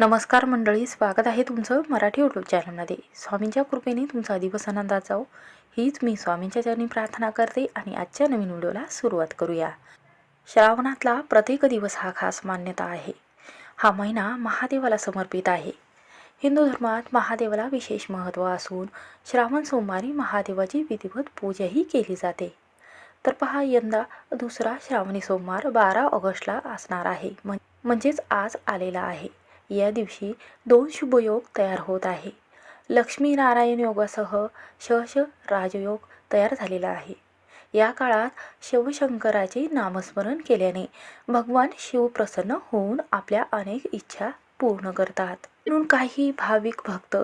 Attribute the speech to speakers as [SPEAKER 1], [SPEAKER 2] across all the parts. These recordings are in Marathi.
[SPEAKER 1] नमस्कार मंडळी स्वागत आहे तुमचं मराठी यूट्यूब चॅनलमध्ये स्वामींच्या कृपेने तुमचा दिवस आनंदात जाओ हो. हीच मी स्वामींच्या चरणी प्रार्थना करते आणि आजच्या नवीन व्हिडिओला सुरुवात करूया. श्रावणातला प्रत्येक दिवस हा खास मान्यता आहे. हा महिना महादेवाला समर्पित आहे. हिंदू धर्मात महादेवाला विशेष महत्त्व असून श्रावण सोमवारी महादेवाची विधिवत पूजाही केली जाते. तर पहा यंदा दुसरा श्रावणी सोमवार बारा ऑगस्टला असणार आहे. म्हणजेच आज आलेला आहे. या दिवशी दोन शुभयोग तयार होत आहे. लक्ष्मीनारायण योगासह शश राजयोग तयार झालेला आहे. या काळात शिवशंकराचे नामस्मरण केल्याने भगवान शिव प्रसन्न होऊन आपल्या अनेक इच्छा पूर्ण करतात. म्हणून काही भाविक भक्त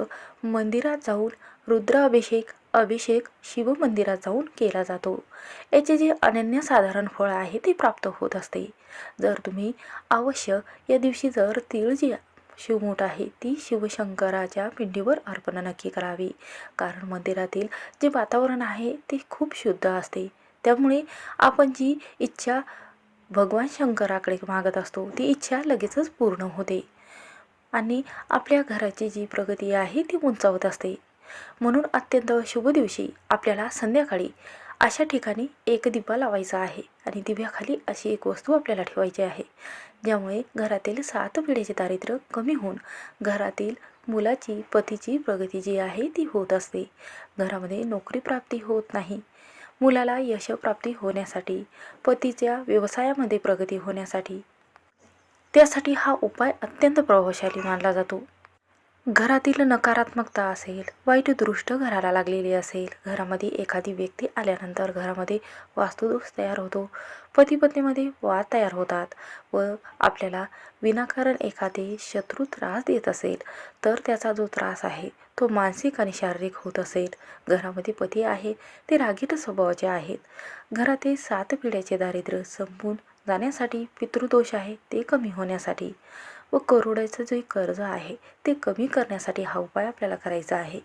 [SPEAKER 1] मंदिरात जाऊन रुद्राभिषेक अभिषेक शिवमंदिरात जाऊन केला जातो. याचे जे अनन्यसाधारण फळ आहे ते प्राप्त होत असते. जर तुम्ही अवश्य या दिवशी जर तीळ जी शिवमूठ आहे. ती शिवशंकराच्या पिंडीवर अर्पण नक्की करावी. कारण मंदिरातील जे वातावरण आहे ते खूप शुद्ध असते. त्यामुळे आपण जी इच्छा भगवान शंकराकडे मागत असतो ती इच्छा लगेचच पूर्ण होते. आणि आपल्या घराची जी प्रगती आहे ती उंचावत असते. म्हणून अत्यंत शुभ दिवशी आपल्याला संध्याकाळी अशा ठिकाणी एक दिवा लावायचा आहे आणि दिव्याखाली अशी एक वस्तू आपल्याला ठेवायची आहे ज्यामुळे घरातील सात पिढीचे दारिद्र्य कमी होऊन घरातील मुलाची पतीची प्रगती जी आहे ती होत असते. घरामध्ये नोकरी प्राप्ती होत नाही. मुलाला यशप्राप्ती होण्यासाठी पतीच्या व्यवसायामध्ये प्रगती होण्यासाठी त्यासाठी हा उपाय अत्यंत प्रभावशाली मानला जातो. घरातील नकारात्मकता असेल वाईट दृष्ट घराला लागलेली असेल घरामध्ये एखादी व्यक्ती आल्यानंतर घरामध्ये वास्तुदोष तयार होतो पती पत्नीमध्ये वाद तयार होतात व आपल्याला विनाकारण एखादे शत्रू त्रास देत असेल तर त्याचा जो त्रास आहे तो मानसिक आणि शारीरिक होत असेल. घरामध्ये पती आहे ते रागीट स्वभावाचे आहेत. घरातील सात पिढ्याचे दारिद्र्य संपून जाण्यासाठी पितृदोष आहे ते कमी होण्यासाठी. व करोडाचं जे कर्ज आहे ते कमी करण्यासाठी हा उपाय आपल्याला करायचा आहे.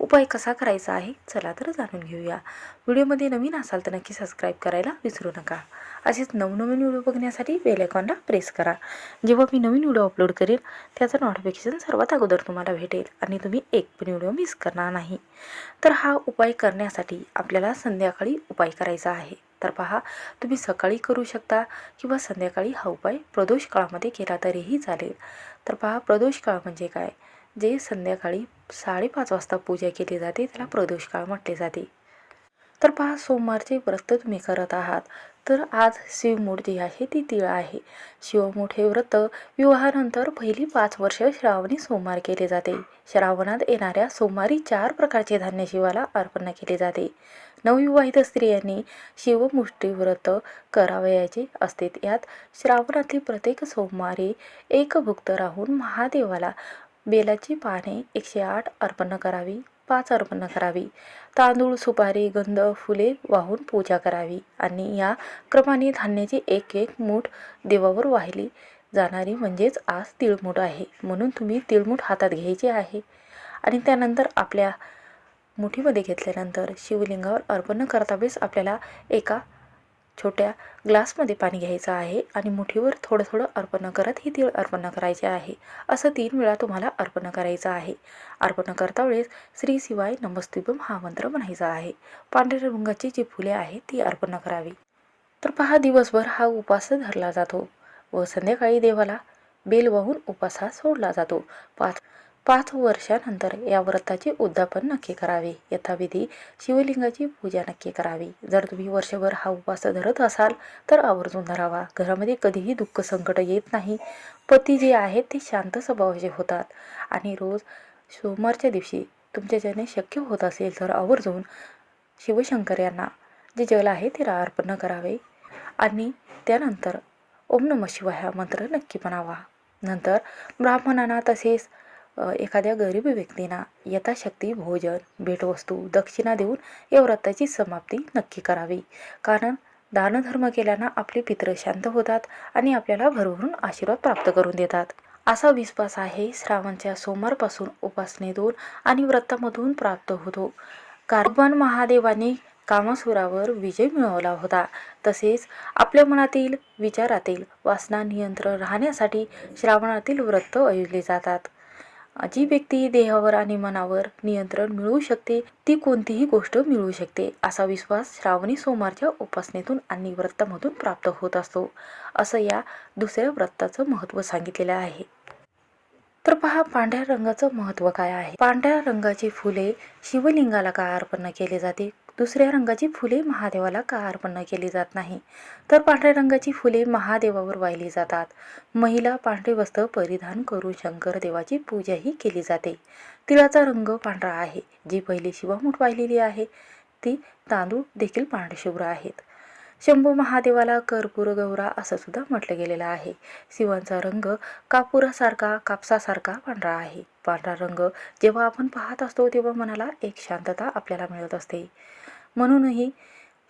[SPEAKER 1] उपाय कसा करायचा आहे चला तर जाणून घेऊया. व्हिडिओमध्ये नवीन असाल तर नक्की सबस्क्राईब करायला विसरू नका. असेच नवनवीन व्हिडिओ बघण्यासाठी बेल आयकॉनला प्रेस करा. जेव्हा मी नवीन व्हिडिओ अपलोड करेल त्याचं नोटिफिकेशन सर्वात अगोदर तुम्हाला भेटेल आणि तुम्ही एक पण व्हिडिओ मिस करणार नाही. तर हा उपाय करण्यासाठी आपल्याला संध्याकाळी उपाय करायचा आहे. तर पहा तुम्ही सकाळी करू शकता किंवा संध्याकाळी हा उपाय प्रदोष काळामध्ये केला तरीही चालेल. तर पहा प्रदोष काळ म्हणजे काय? जे संध्याकाळी साडेपाच वाजता पूजा केली जाते त्याला प्रदोष काळ म्हटले जाते. तर पहा सोमवारचे व्रत तुम्ही करत आहात तर आज शिवमूठ जी आहे ती तिळ आहे. शिवमूठ हे व्रत विवाहानंतर पहिली पाच वर्ष श्रावणी सोमवार केले जाते. श्रावणात येणाऱ्या सोमवारी चार प्रकारचे धान्य शिवाला अर्पण केले जाते. नवविवाहित स्त्रियांनी शिवमुष्टी व्रत करावयाचे असते. यात श्रावणातील प्रत्येक सोमवारी एकभुक्त राहून महादेवाला बेलाची पाने एकशे आठ अर्पण करावी पाच अर्पण करावी. तांदूळ सुपारी गंध फुले वाहून पूजा करावी आणि या क्रमाने धान्याची एक एक मूठ देवावर वाहिली. जाणारी म्हणजेच आज तिळमूठ आहे म्हणून तुम्ही तिळमूठ हातात घ्यायचे आहे. आणि त्यानंतर आपल्या मुठीमध्ये घेतल्यानंतर शिवलिंगावर अर्पण करता वेळेस आपल्याला एका छोट्या ग्लासमध्ये पाणी घ्यायचं आहे आणि मुठीवर थोडं थोडं अर्पण करत ही तीळ अर्पण करायचे आहे. असं तीन वेळा तुम्हाला अर्पण करायचं आहे. अर्पण करता वेळेस श्री शिवाय नमस्तुभम हा मंत्र म्हणायचा आहे. पांढऱ्या रंगाची जी फुले आहेत ती अर्पण करावी. तर पहा दिवसभर हा उपास धरला जातो व संध्याकाळी देवाला बेल वाहून उपास हा सोडला जातो. पाच पाच वर्षानंतर या व्रताचे उद्यापन नक्की करावे. यथाविधी शिवलिंगाची पूजा नक्की करावी. जर तुम्ही वर्षभर हा उपवास धरत असाल तर आवर्जून धरावा. घरामध्ये कधीही दुःख संकट येत नाही. पती जे आहेत ते शांत स्वभावाचे होतात. आणि रोज सोमवारच्या दिवशी तुमच्याच्याने शक्य होत असेल तर आवर्जून शिवशंकर यांना जे जल आहे ते अर्पण करावे. आणि त्यानंतर ओम नम शिवाय हा मंत्र नक्की म्हणावा. नंतर ब्राह्मणांना तसेच एखाद्या गरीब व्यक्तींना यथाशक्ती भोजन भेटवस्तू दक्षिणा देऊन या व्रताची समाप्ती नक्की करावी. कारण दानधर्म केल्यानं आपले पित्र शांत होतात आणि आपल्याला भरभरून आशीर्वाद प्राप्त करून देतात. असा विश्वास आहे श्रावणच्या सोमवारपासून उपासनेतून आणि व्रतामधून प्राप्त होतो. कार्बन महादेवाने कामासुरावर विजय मिळवला होता. तसेच आपल्या मनातील विचारातील वासना नियंत्रण राहण्यासाठी श्रावणातील व्रत आयोजले जातात. जी व्यक्ती देहावर आणि मनावर नियंत्रण मिळवू शकते ती कोणतीही गोष्ट मिळवू शकते असा विश्वास श्रावणी सोमवारच्या उपासनेतून आणि व्रतामधून प्राप्त होत असतो असं या दुसऱ्या व्रताचं महत्त्व सांगितलेलं आहे. तर पहा पांढऱ्या रंगाचं महत्त्व काय आहे? पांढऱ्या रंगाची फुले शिवलिंगाला का अर्पण केले जाते? दुसऱ्या रंगाची फुले महादेवाला का अर्पण केली जात नाही? तर पांढऱ्या रंगाची फुले महादेवावर वाहिली जातात. महिला पांढरे वस्त्र परिधान करून शंकर देवाची पूजाही केली जाते. तिळाचा रंग पांढरा आहे. जी पहिली शिवामूठ वाहिलेली आहे ती तांदूळ देखील पांढरशुभ्र आहेत. शंभू महादेवाला कर्पूर गौरा असं सुद्धा म्हटलं गेलेलं आहे. शिवांचा रंग कापुरासारखा कापसासारखा पांढरा आहे. पांढरा रंग जेव्हा आपण पाहत असतो तेव्हा मनाला एक शांतता आपल्याला मिळत असते. म्हणूनही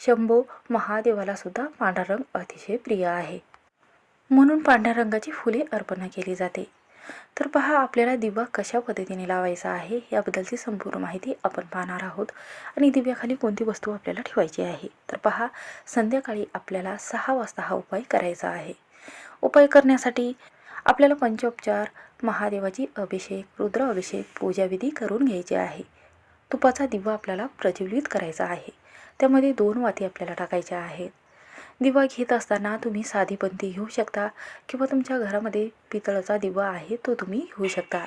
[SPEAKER 1] शंभू महादेवाला सुद्धा पांढरा रंग अतिशय प्रिय आहे. म्हणून पांढऱ्या रंगाची फुले अर्पण केली जाते. तर पहा आपल्याला दिवा कशा पद्धतीने लावायचा आहे याबद्दलची संपूर्ण माहिती आपण पाहणार आहोत. आणि दिव्याखाली कोणती वस्तू आपल्याला ठेवायची आहे? तर पहा संध्याकाळी आपल्याला सहा वाजता हा उपाय करायचा आहे. उपाय करण्यासाठी आपल्याला पंचोपचार महादेवाची अभिषेक रुद्र अभिषेक पूजाविधी करून घ्यायची आहे. तुपाचा दिवा आपल्याला प्रज्वलित करायचा आहे. त्यामध्ये दोन वाती आपल्याला टाकायच्या आहेत. दिवा घेत असताना तुम्ही साधी पंथी घेऊ शकता किंवा तुमच्या घरामध्ये पितळाचा दिवा आहे तो तुम्ही घेऊ शकता.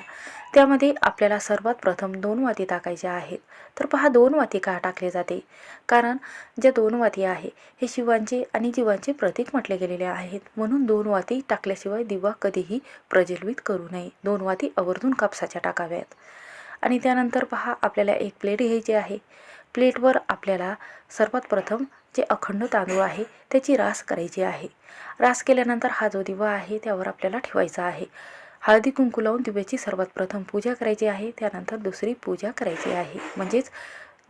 [SPEAKER 1] त्यामध्ये आपल्याला सर्वात प्रथम दोन वाती टाकायच्या आहेत. तर पहा दोन वाती का टाकले जाते? कारण ज्या दोन वाती आहे हे शिवांचे आणि जीवांचे प्रतीक म्हटले गेलेले आहेत. म्हणून दोन वाती टाकल्याशिवाय दिवा कधीही प्रज्वलित करू नये. दोन वाती आवर्जून कापसाच्या टाकाव्यात. आणि त्यानंतर पहा आपल्याला एक प्लेट घ्यायची आहे. प्लेटवर आपल्याला सर्वात प्रथम जे अखंड तांदूळ आहे त्याची रास करायची आहे. रास केल्यानंतर हा जो दिवा आहे त्यावर आपल्याला ठेवायचा आहे. हळदी कुंकू लावून दिव्याची सर्वात प्रथम पूजा करायची आहे त्यानंतर दुसरी पूजा करायची आहे. म्हणजेच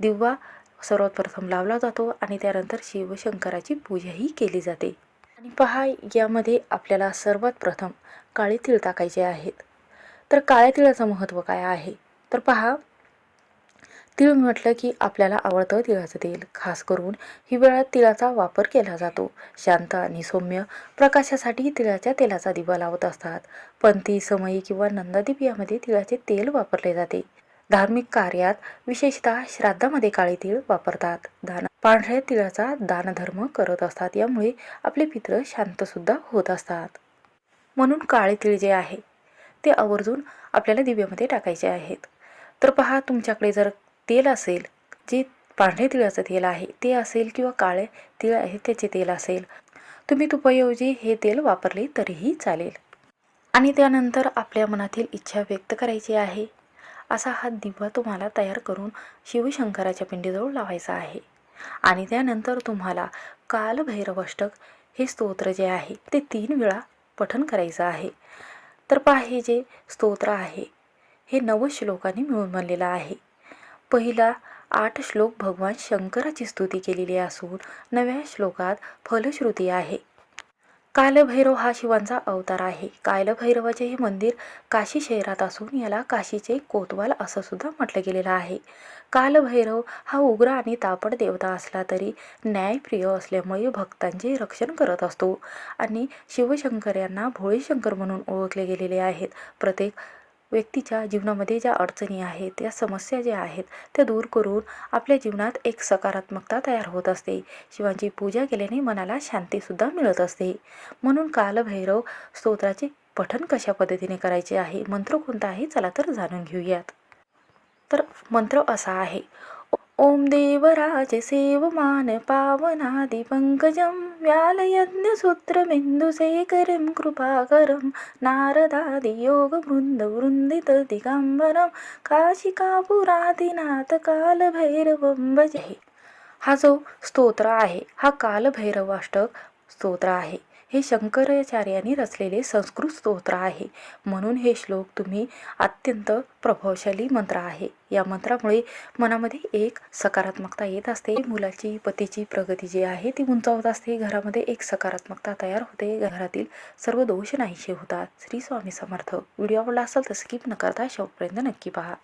[SPEAKER 1] दिवा सर्वात प्रथम लावला जातो आणि त्यानंतर शिवशंकराची पूजाही केली जाते. आणि पहा यामध्ये आपल्याला सर्वात प्रथम काळे तीळ टाकायचे आहेत. तर काळ्या तिळाचं महत्त्व काय आहे? तर पहा तीळ म्हटलं की आपल्याला आवडतं तिळाचं तेल. खास करून हिवाळ्यात तिळाचा वापर केला जातो. शांत आणि सौम्य प्रकाशासाठी तिळाच्या तेलाचा दिवा लावत असतात. पंथी समयी किंवा नंदादीप यामध्ये तिळाचे तेल वापरले जाते. धार्मिक कार्यात विशेषतः श्राद्धामध्ये काळे तीळ वापरतात. दान पांढऱ्या तिळाचा दानधर्म करत असतात. यामुळे आपले पित्र शांतसुद्धा होत असतात. म्हणून काळे तीळ जे आहे ते आवर्जून आपल्याला दिव्यामध्ये टाकायचे आहेत. तर पहा तुमच्याकडे जर तेल असेल जे पांढरे तिळाचं तेल आहे ते असेल किंवा काळे तिळ आहे त्याचे तेल असेल. तुम्ही तुपाऐवजी हे तेल वापरले तरीही चालेल. आणि त्यानंतर आपल्या मनातील इच्छा व्यक्त करायची आहे. असा हा दिवा तुम्हाला तयार करून शिवशंकराच्या पिंडीजवळ लावायचा आहे. आणि त्यानंतर तुम्हाला कालभैरवष्टक हे स्तोत्र जे आहे ते तीन वेळा पठन करायचं आहे. तर पहा हे जे स्तोत्र आहे हे नव श्लोकांनी मिळून बनलेलं आहे. पहिला आठ श्लोक भगवान शंकराची स्तुती केलेली असून नव्या श्लोकात फलश्रुती आहे. कालभैरव हा शिवांचा अवतार आहे. कालभैरवाचे हे मंदिर काशी शहरात असून याला काशीचे कोतवाल असं सुद्धा म्हटलं गेलेलं आहे. कालभैरव हा उग्र आणि तापड देवता असला तरी न्यायप्रिय असल्यामुळे भक्तांचे रक्षण करत असतो. आणि शिवशंकर यांना भोळेशंकर म्हणून ओळखले गेलेले आहेत. प्रत्येक व्यक्तीच्या जीवनामध्ये ज्या अडचणी आहेत त्या समस्या ज्या आहेत त्या दूर करून आपल्या जीवनात एक सकारात्मकता तयार होत असते. शिवांची पूजा केल्याने मनाला शांतीसुद्धा मिळत असते. म्हणून कालभैरव स्तोत्राचे पठण कशा पद्धतीने करायचे आहे? मंत्र कोणता आहे? चला तर जाणून घेऊयात. तर मंत्र असा आहे. ओम देवराज सेवमान पावनादि पंकजं व्यालयज्ञसूत्रबिन्दुशेखरं कृपाकरं नारदादि योगवृन्दवृन्दित दिगम्बरं काशिकापुरादिनाथ कालभैरवं भजे। हा जो स्तोत्र आहे हा कालभैरवाष्टक स्तोत्र आहे. हे शंकराचार्याने रचलेले संस्कृत स्तोत्र आहे. म्हणून हे श्लोक तुम्ही अत्यंत प्रभावशाली मंत्र आहे. या मंत्रामुळे मनामध्ये एक सकारात्मकता येत असते. मुलाची पतीची प्रगती जी आहे ती उंचावत असते. घरामध्ये एक सकारात्मकता तयार होते. घरातील सर्व दोष नाहीसे होतात. श्री स्वामी समर्थ. व्हिडिओ आवडला असेल तर स्किप न करता शेवटपर्यंत नक्की पहा.